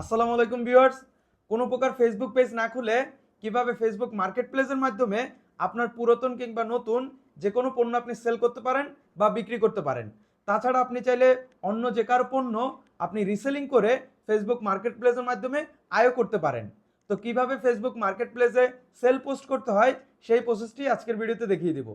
আসসালামু আলাইকুম ভিউয়ার্স। কোনো প্রকার ফেসবুক পেজ না খুলে কীভাবে ফেসবুক মার্কেট প্লেসের মাধ্যমে আপনার পুরাতন কিংবা নতুন যে কোনো পণ্য আপনি সেল করতে পারেন বা বিক্রি করতে পারেন। তাছাড়া আপনি চাইলে অন্য যে কারও পণ্য আপনি রিসেলিং করে ফেসবুক মার্কেট প্লেসের মাধ্যমে আয়ও করতে পারেন। তো কীভাবে ফেসবুক মার্কেট প্লেসে সেল পোস্ট করতে হয় সেই প্রসেসটি আজকের ভিডিওতে দেখিয়ে দিব।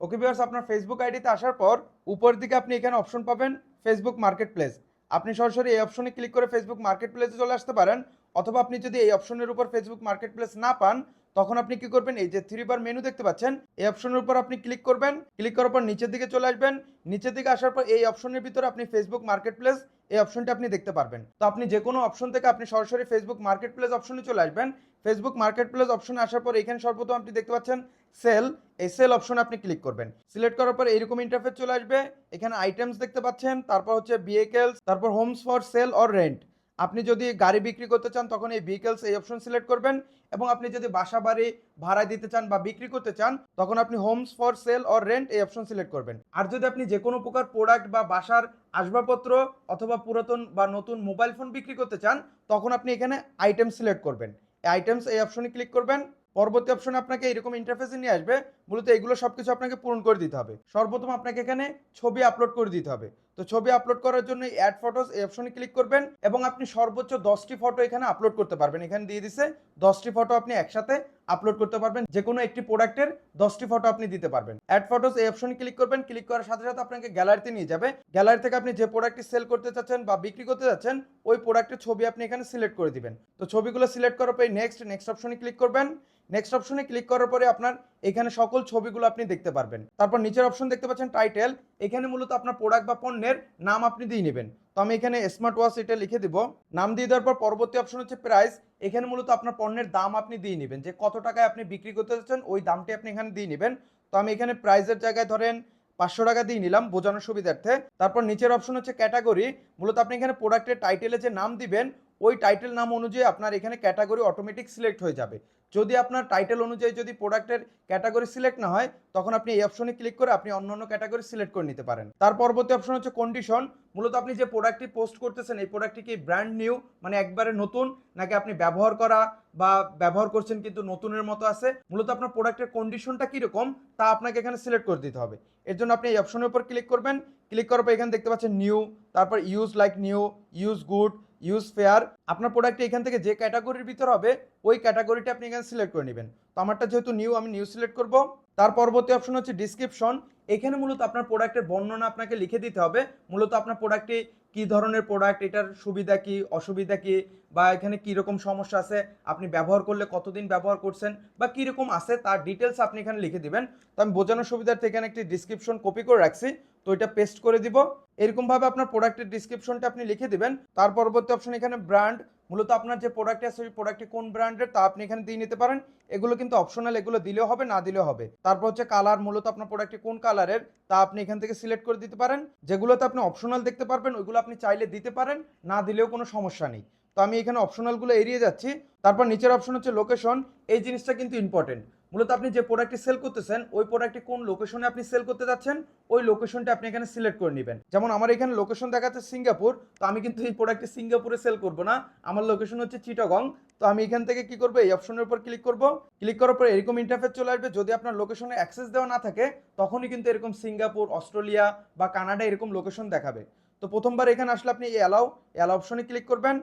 ওকে ভিউয়ার্স আপনার ফেসবুক আইডিতে আসার পর উপর দিকে আপনি এখানে অপশন পাবেন ফেসবুক মার্কেট প্লেস আপনি সরাসরি এই অপশনে ক্লিক করে ফেসবুক মার্কেট প্লেসে চলে আসতে পারেন, অথবা আপনি যদি এই অপশনের উপর ফেসবুক মার্কেট প্লেস না পান, তখন আপনি কি করবেন? এই যে থ্রি বার মেনু দেখতে পাচ্ছেন, এই অপশনের উপর আপনি ক্লিক করবেন ক্লিক করার পর নিচের দিকে চলে আসবেন, নিচের দিকে আসার পর এই অপশনের ভিতরে আপনি ফেসবুক মার্কেট প্লেস এই অপশনটা আপনি দেখতে পারবেন। তো আপনি যে কোনো অপশন থেকে আপনি সরাসরি ফেসবুক মার্কেট প্লেস অপশনে চলে আসবেন ফেসবুক মার্কেট প্লেস অপশনে আসার পর এখানে সর্বপ্রথম আপনি দেখতে পাচ্ছেন সেল এই সেল অপশনে আপনি ক্লিক করবেন। সিলেক্ট করার পর এইরকম ইন্টারফেস চলে আসবে। এখানে আইটেমস দেখতে পাচ্ছেন, তারপর হচ্ছে ভেহিকেলস তারপর homes for sale or rent আপনি যদি গাড়ি বিক্রি করতে চান, তখন এই ভেহিকেলস এই অপশন সিলেক্ট করবেন এবং আপনি যদি বাসা বাড়ি ভাড়া দিতে চান বা বিক্রি করতে চান, তখন আপনি homes for sale or rent এই অপশন সিলেক্ট করবেন। আর যদি আপনি যে কোনো প্রকার প্রোডাক্ট বা বাসার আসবাবপত্র অথবা পুরাতন বা নতুন মোবাইল ফোন বিক্রি করতে চান, তখন আপনি এখানে আইটেম সিলেক্ট করবেন। আইটেমস এই অপশনে ক্লিক করবেন। পরবর্তী অপশনে আপনাকে এরকম ইন্টারফেসে নিয়ে আসবে। মূলত এগুলো সব কিছু আপনাকে পূরণ করে দিতে হবে। সর্বপ্রথম আপনাকে এখানে ছবি আপলোড করে দিতে হবে। তো ছবি আপলোড করার জন্য অ্যাড ফটোস এই অপশনে ক্লিক করবেন এবং আপনি সর্বোচ্চ দশটি ফটো এখানে আপলোড করতে পারবেন। এখানে দিয়ে দিছে দশটি ফটো আপনি একসাথে আপলোড করতে পারবেন। যে কোনো একটি প্রোডাক্টের দশটি ফটো আপনি দিতে পারবেন। অ্যাড ফটোস এই অপশনে ক্লিক করবেন। ক্লিক করার সাথে সাথে আপনাকে গ্যালারিতে নিয়ে যাবে। গ্যালারি থেকে আপনি যে প্রোডাক্টটি সেল করতে চাচ্ছেন বা বিক্রি করতে চাচ্ছেন, ওই প্রোডাক্টের ছবি আপনি এখানে সিলেক্ট করে দিবেন। তো ছবিগুলো সিলেক্ট করার পরে নেক্সট নেক্সট অপশনে ক্লিক করবেন। নেক্সট অপশনে ক্লিক করার পরে আপনার এখানে সকল ছবিগুলো আপনি দেখতে পারবেন। তারপর নিচের অপশন দেখতে পাচ্ছেন টাইটেল এখানে মূলত আপনার প্রোডাক্ট বা পণ্যের নাম আপনি দিয়ে নেবেন। তো আমি এখানে স্মার্ট ওয়াচ এটা লিখে দিব। নাম দিয়ে দেওয়ার পর পরবর্তী অপশন হচ্ছে প্রাইস এখানে মূলত আপনার পণ্যের দাম আপনি দিয়ে নেবেন। যে কত টাকায় আপনি বিক্রি করতে চাচ্ছেন, ওই দামটি আপনি এখানে দিয়ে নেবেন। তো আমি এখানে প্রাইসের জায়গায় ধরেন পাঁচশো টাকা দিয়ে নিলাম বোঝানোর সুবিধার্থে। তারপর নিচের অপশন হচ্ছে ক্যাটাগরি মূলত আপনি এখানে প্রোডাক্টের টাইটেলে যে নাম দিবেন ওই টাইটেল নাম অনুযায়ী আপনার এখানে ক্যাটাগরি অটোমেটিক সিলেক্ট হয়ে যাবে। যদি আপনার টাইটেল অনুযায়ী যদি প্রোডাক্টের ক্যাটাগরি সিলেক্ট না হয়, তখন আপনি এই অপশনে ক্লিক করে আপনি অন্য অন্য ক্যাটাগরি সিলেক্ট করে নিতে পারেন। তার পরবর্তী অপশন হচ্ছে কন্ডিশন মূলত আপনি যে প্রোডাক্টটি পোস্ট করতেছেন, এই প্রোডাক্টটি কি ব্র্যান্ড নিউ মানে একবারে নতুন, নাকি আপনি ব্যবহার করা বা ব্যবহার করছেন কিন্তু নতুনের মতো আছে? মূলত আপনার প্রোডাক্টের কন্ডিশনটা কীরকম, তা আপনাকে এখানে সিলেক্ট করে দিতে হবে। এর জন্য আপনি এই অপশনের উপর ক্লিক করবেন। ক্লিক করার পর এখানে দেখতে পাচ্ছেন নিউ তারপর use like new use good use fair আপনার প্রোডাক্টটি এখান থেকে যে ক্যাটাগরির ভিতর হবে, ওই ক্যাটাগরিটা আপনি এখানে সিলেক্ট করে নেবেন। তো আমারটা যেহেতু নিউ আমি নিউ সিলেক্ট করব। তার পরবর্তী অপশন হচ্ছে ডিসক্রিপশন এখানে মূলত আপনার প্রোডাক্টের বর্ণনা আপনাকে লিখে দিতে হবে। মূলত আপনার প্রোডাক্টে কী ধরনের প্রোডাক্ট এটার সুবিধা কি, অসুবিধা কি, বা এখানে কী রকম সমস্যা আছে, আপনি ব্যবহার করলে কতদিন ব্যবহার করছেন, বা কী রকম আছে, তার ডিটেলস আপনি এখানে লিখে দিবেন। তো আমি বোঝানোর সুবিধার্থে এখানে একটি ডিসক্রিপশন কপি করে রাখছি। তো এটা পেস্ট করে দিব। এরকমভাবে আপনার প্রোডাক্টের ডিসক্রিপশনটা আপনি লিখে দিবেন। তার পরবর্তী অপশন এখানে ব্র্যান্ড মূলত আপনার যে প্রোডাক্ট আছে, ওই প্রোডাক্টটি কোন ব্র্যান্ডের তা আপনি এখানে দিয়ে নিতে পারেন। এগুলো কিন্তু অপশনাল এগুলো দিলেও হবে, না দিলেও হবে। তারপর হচ্ছে কালার মূলত আপনার প্রোডাক্টটি কোন কালারের তা আপনি এখান থেকে সিলেক্ট করে দিতে পারেন। যেগুলোতে আপনি অপশনাল দেখতে পারবেন, ওইগুলো আপনি চাইলে দিতে পারেন। না দিলেও কোনো সমস্যা নেই। তো আমি এখানে অপশনালগুলো এড়িয়ে যাচ্ছি। তারপর নিচের অপশন হচ্ছে লোকেশন এই জিনিসটা কিন্তু ইম্পর্টেন্ট মূলত আপনি যে প্রোডাক্টটি সেল করতেছেন, ওই প্রোডাক্টটি কোন লোকেশনে আপনি সেল করতে যাচ্ছেন, ওই লোকেশনটা আপনি এখানে সিলেক্ট করে নেবেন। যেমন আমার এখানে লোকেশন দেখাচ্ছে সিঙ্গাপুর, তো আমি কিন্তু এই প্রোডাক্টটি সিঙ্গাপুরে সেল করব না। আমার লোকেশন হচ্ছে চিটাগং। তো আমি এখান থেকে কি করব? এই অপশনের উপর ক্লিক করব। ক্লিক করার পর এরকম ইন্টারফেস চলে আসবে। যদি আপনার লোকেশনে অ্যাক্সেস দেওয়া না থাকে, তখনই কিন্তু এরকম সিঙ্গাপুর, অস্ট্রেলিয়া বা কানাডা এরকম লোকেশন দেখাবে। তো প্রথমবার এখানে আসলে আপনি এই অ্যালাউ অ্যালাউ অপশনে ক্লিক করবেন।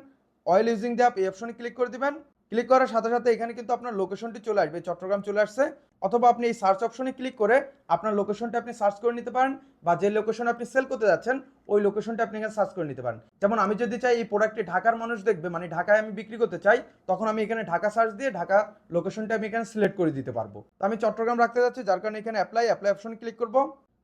অয়েল ইউজিং দ্য অ্যাপ এই অপশনে ক্লিক করে দিবেন। ক্লিক করার সাথে সাথে এখানে কিন্তু আপনার লোকেশনটি চলে আসবে, চট্টগ্রাম চলে আসছে। অথবা আপনি এই সার্চ অপশনে ক্লিক করে আপনার লোকেশনটা আপনি সার্চ করে নিতে পারেন বা যে লোকেশনে আপনি সেল করতে যাচ্ছেন, ওই লোকেশনটা আপনি এখানে সার্চ করে নিতে পারেন। যেমন আমি যদি চাই এই প্রোডাক্টটি ঢাকার মানুষ দেখবে মানে ঢাকায় আমি বিক্রি করতে চাই, তখন আমি এখানে ঢাকা সার্চ দিয়ে ঢাকা লোকেশনটা আমি এখানে সিলেক্ট করে দিতে পারব। তো আমি চট্টগ্রাম রাখতে যাচ্ছি, যার কারণে এখানে অ্যাপ্লাই অ্যাপ্লাই অপশনে ক্লিক করব।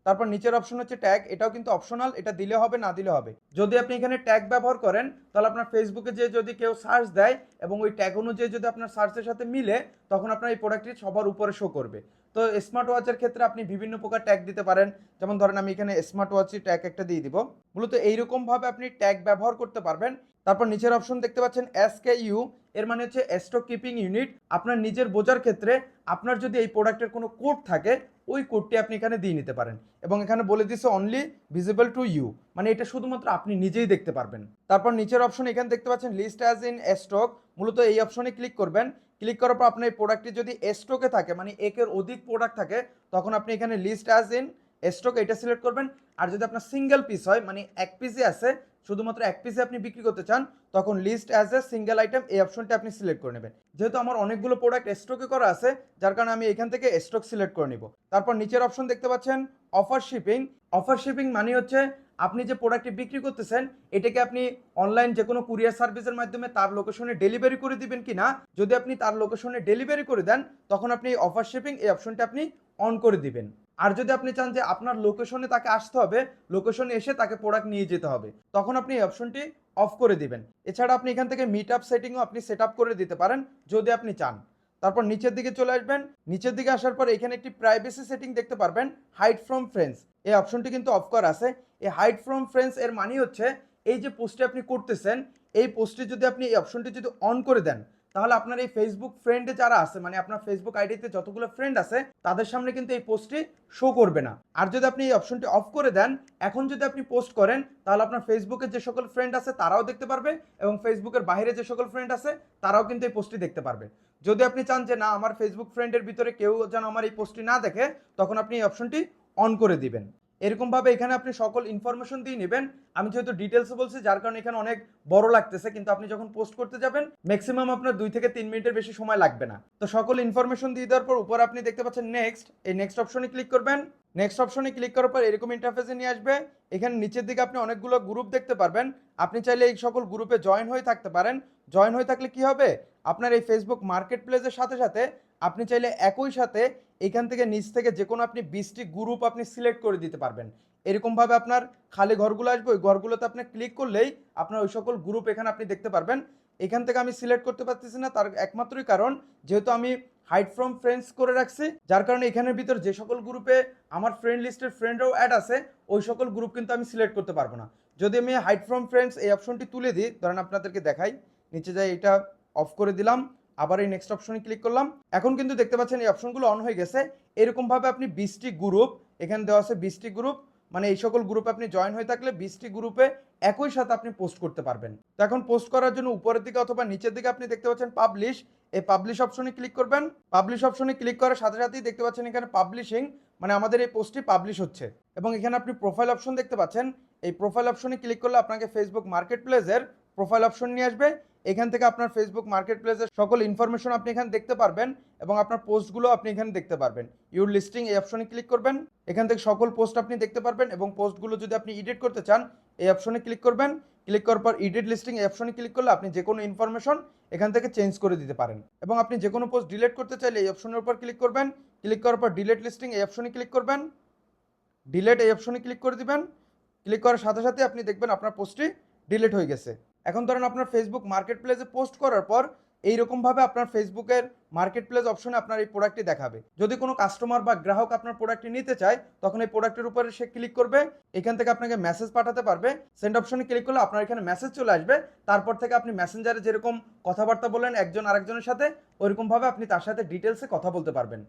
তারপর নিচের অপশন হচ্ছে ট্যাগ এটাও কিন্তু অপশনাল এটা দিলে হবে, না দিলে হবে। যদি আপনি এখানে ট্যাগ ব্যবহার করেন, তাহলে আপনার ফেসবুকে যে যদি কেউ সার্চ দেয় এবং ওই ট্যাগ অনুযায়ী যদি আপনার সার্চের সাথে মিলে, তখন আপনার এই প্রোডাক্টটি সবার উপরে শো করবে। তো স্মার্ট ওয়াচের ক্ষেত্রে আপনি বিভিন্ন প্রকার ট্যাগ দিতে পারেন। যেমন ধরেন আমি এখানে স্মার্ট ওয়াচের ট্যাগ একটা দিয়ে দিব। মূলত এইরকম ভাবে আপনি ট্যাগ ব্যবহার করতে পারবেন। তারপর নিচের অপশন দেখতে পাচ্ছেন এস কে ইউ এর মানে হচ্ছে স্টক কিপিং ইউনিট আপনার নিজের বোঝার ক্ষেত্রে আপনার যদি এই প্রোডাক্টের কোনো কোড থাকে, ওই কোডটি আপনি এখানে দিয়ে নিতে পারেন। এবং এখানে বলে দিছে অনলি ভিজিবল টু ইউ মানে এটা শুধুমাত্র আপনি নিজেই দেখতে পারবেন। তারপর নিচের অপশন এখানে দেখতে পাচ্ছেন লিস্ট অ্যাজ ইন স্টক মূলত এই অপশনে ক্লিক করবেন। ক্লিক করার পর আপনার এই প্রোডাক্টটি যদি স্টকে থাকে মানে একের অধিক প্রোডাক্ট থাকে, তখন আপনি এখানে লিস্ট অ্যাজ ইন স্টক এটা সিলেক্ট করবেন। আর যদি আপনার সিঙ্গেল পিস হয় মানে এক পিসই আছে, শুধুমাত্র এক পিসে আপনি বিক্রি করতে চান, তখন list as a single item এই অপশনটা আপনি সিলেক্ট করে নেবেন। যেহেতু আমার অনেকগুলো প্রোডাক্ট স্টকে করা আছে, যার কারণে আমি এখান থেকে স্টক সিলেক্ট করে নিব। তারপর নিচের অপশন দেখতে পাচ্ছেন অফার শিপিং অফার শিপিং মানে হচ্ছে আপনি যে প্রোডাক্টটি বিক্রি করতেছেন, এটাকে আপনি অনলাইন যে কোনো কুরিয়ার সার্ভিসের মাধ্যমে তার লোকেশনে ডেলিভারি করে দিবেন কি না, যদি আপনি তার লোকেশনে ডেলিভারি করে দেন, তখন আপনি এই অফার শিপিং এই অপশনটা আপনি অন করে দিবেন। আর যদি আপনি চান যে আপনার লোকেশনে তাকে আসতে হবে লোকেশনে এসে তাকে প্রোডাক্ট নিয়ে যেতে হবে, তখন আপনি এই অপশনটি অফ করে দিবেন। এছাড়া আপনি এখান থেকে মিট আপ সেটিংও আপনি সেট আপ করে দিতে পারেন, যদি আপনি চান। তারপর নিচের দিকে চলে আসবেন। নিচের দিকে আসার পর এখানে একটি প্রাইভেসি সেটিং দেখতে পারবেন হাইড ফ্রম ফ্রেন্ডস এই অপশনটি কিন্তু অফ করা আছে। এই হাইড ফ্রম ফ্রেন্ডস এর মানে হচ্ছে, এই যে পোস্টটি আপনি করতেছেন, এই পোস্টটি যদি আপনি, এই অপশনটি যদি অন করে দেন, তাহলে আপনার এই ফেসবুক ফ্রেন্ডে যারা আছে মানে আপনার ফেসবুক আইডিতে যতগুলো ফ্রেন্ড আছে, তাদের সামনে কিন্তু এই পোস্টটি শো করবে না। আর যদি আপনি এই অপশনটি অফ করে দেন, এখন যদি আপনি পোস্ট করেন, তাহলে আপনার ফেসবুকে যে সকল ফ্রেন্ড আছে, তারাও দেখতে পারবে এবং ফেসবুকের বাইরে যে সকল ফ্রেন্ড আছে, তারাও কিন্তু এই পোস্টটি দেখতে পারবে। যদি আপনি চান যে, না, আমার ফেসবুক ফ্রেন্ডের ভিতরে কেউ যেন আমার এই পোস্টটি না দেখে, তখন আপনি এই অপশনটি অন করে দিবেন। এরকমভাবে এখানে আপনি সকল ইনফরমেশন দিয়ে নেবেন। আমি যেহেতু ডিটেলসে বলছি, যার কারণে এখানে অনেক বড় লাগতেছে, কিন্তু আপনি যখন পোস্ট করতে যাবেন ম্যাক্সিমাম আপনার দুই থেকে তিন মিনিটের বেশি সময় লাগবে না। তো সকল ইনফরমেশন দিয়ে দেওয়ার পর উপর আপনি দেখতে পাচ্ছেন নেক্সট এই নেক্সট অপশনে ক্লিক করবেন। নেক্সট অপশনে ক্লিক করার পর এরকম ইন্টারফেসে নিয়ে আসবে। এখানে নিচের দিকে আপনি অনেকগুলো গ্রুপ দেখতে পারবেন। আপনি চাইলে এই সকল গ্রুপে জয়েন হয়ে থাকতে পারেন। জয়েন হয়ে থাকলে কি হবে? আপনার এই ফেসবুক মার্কেট প্লেসের সাথে সাথে আপনি চাইলে একই সাথে এখান থেকে নিচ থেকে যে কোনো আপনি বিশটি গ্রুপ আপনি সিলেক্ট করে দিতে পারবেন। এরকমভাবে আপনার খালি ঘরগুলো আসবে, ওই ঘরগুলোতে আপনি ক্লিক করলেই আপনার ওই সকল গ্রুপ এখানে আপনি দেখতে পারবেন। এখান থেকে আমি সিলেক্ট করতে পারতেছি না, তার একমাত্রই কারণ যেহেতু আমি হাইড ফ্রম ফ্রেন্ডস করে রাখছি, যার কারণে এখানের ভিতর যে সকল গ্রুপে আমার ফ্রেন্ড লিস্টের ফ্রেন্ডরাও অ্যাড আছে, ওই সকল গ্রুপ কিন্তু আমি সিলেক্ট করতে পারব না। যদি আমি হাইড ফ্রম ফ্রেন্ডস এই অপশনটি তুলে দিই, ধরেন আপনাদেরকে দেখাই, নিচে যাই, এটা অফ করে দিলাম। আবার এই নেক্সট অপশনে ক্লিক করলাম। এখন কিন্তু দেখতে পাচ্ছেন এই অপশনগুলো অন হয়ে গেছে। এরকমভাবে আপনি বিশটি গ্রুপ এখানে দেওয়া আছে বিশটি গ্রুপ মানে এই সকল গ্রুপে আপনি জয়েন হয়ে থাকলে বিশটি গ্রুপে একই সাথে আপনি পোস্ট করতে পারবেন। তো এখন পোস্ট করার জন্য উপরের দিকে অথবা নিচের দিকে আপনি দেখতে পাচ্ছেন পাবলিশ এই পাবলিশ অপশনে ক্লিক করবেন। পাবলিশ অপশনে ক্লিক করার সাথে সাথেই দেখতে পাচ্ছেন এখানে পাবলিশিং মানে আমাদের এই পোস্টটি পাবলিশ হচ্ছে। এবং এখানে আপনি প্রোফাইল অপশন দেখতে পাচ্ছেন। এই প্রোফাইল অপশনে ক্লিক করলে আপনাকে ফেসবুক মার্কেট প্লেসের প্রোফাইল অপশন নিয়ে আসবে। এখান থেকে আপনার ফেসবুক মার্কেট প্লেসের সকল ইনফরমেশন আপনি এখানে দেখতে পারবেন এবং আপনার পোস্টগুলো আপনি এখানে দেখতে পারবেন। ইউর লিস্টিং এই অপশনে ক্লিক করবেন, এখান থেকে সকল পোস্ট আপনি দেখতে পারবেন এবং পোস্টগুলো যদি আপনি এডিট করতে চান, এই অপশনে ক্লিক করবেন। ক্লিক করার পর এডিট লিস্টিং এই অপশনে ক্লিক করলে আপনি যে কোনো ইনফরমেশন এখান থেকে চেঞ্জ করে দিতে পারেন এবং আপনি যে কোনো পোস্ট ডিলিট করতে চাইলে এই অপশনের উপর ক্লিক করবেন। ক্লিক করার পর ডিলেট লিস্টিং এই অপশনে ক্লিক করবেন। ডিলেট এই অপশনে ক্লিক করে দিবেন। ক্লিক করার সাথে সাথে আপনি দেখবেন আপনার পোস্টটি ডিলেট হয়ে গেছে। এখন ধরেন আপনার ফেসবুক মার্কেট প্লেসে পোস্ট করার পর এইরকমভাবে আপনার ফেসবুকের মার্কেট প্লেস অপশনে আপনার এই প্রোডাক্টটি দেখাবে। যদি কোনো কাস্টমার বা গ্রাহক আপনার প্রোডাক্টটি নিতে চায়, তখন এই প্রোডাক্টের উপরে সে ক্লিক করবে, এখান থেকে আপনাকে মেসেজ পাঠাতে পারবে। সেন্ড অপশনে ক্লিক করলে আপনার এখানে মেসেজ চলে আসবে। তারপর থেকে আপনি মেসেঞ্জারে যেরকম কথাবার্তা বলেন একজন আরেকজনের সাথে, ওইরকমভাবে আপনি তার সাথে ডিটেলসে কথা বলতে পারবেন।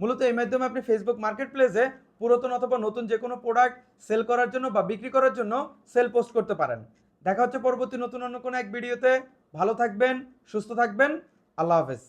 মূলত এই মাধ্যমে আপনি ফেসবুক মার্কেট প্লেসে পুরাতন অথবা নতুন যে কোনো প্রোডাক্ট সেল করার জন্য বা বিক্রি করার জন্য সেল পোস্ট করতে পারেন। দেখা হচ্ছে পরবর্তী নতুন অন্য কোনো এক ভিডিওতে। ভালো থাকবেন সুস্থ থাকবেন। আল্লাহ হাফেজ।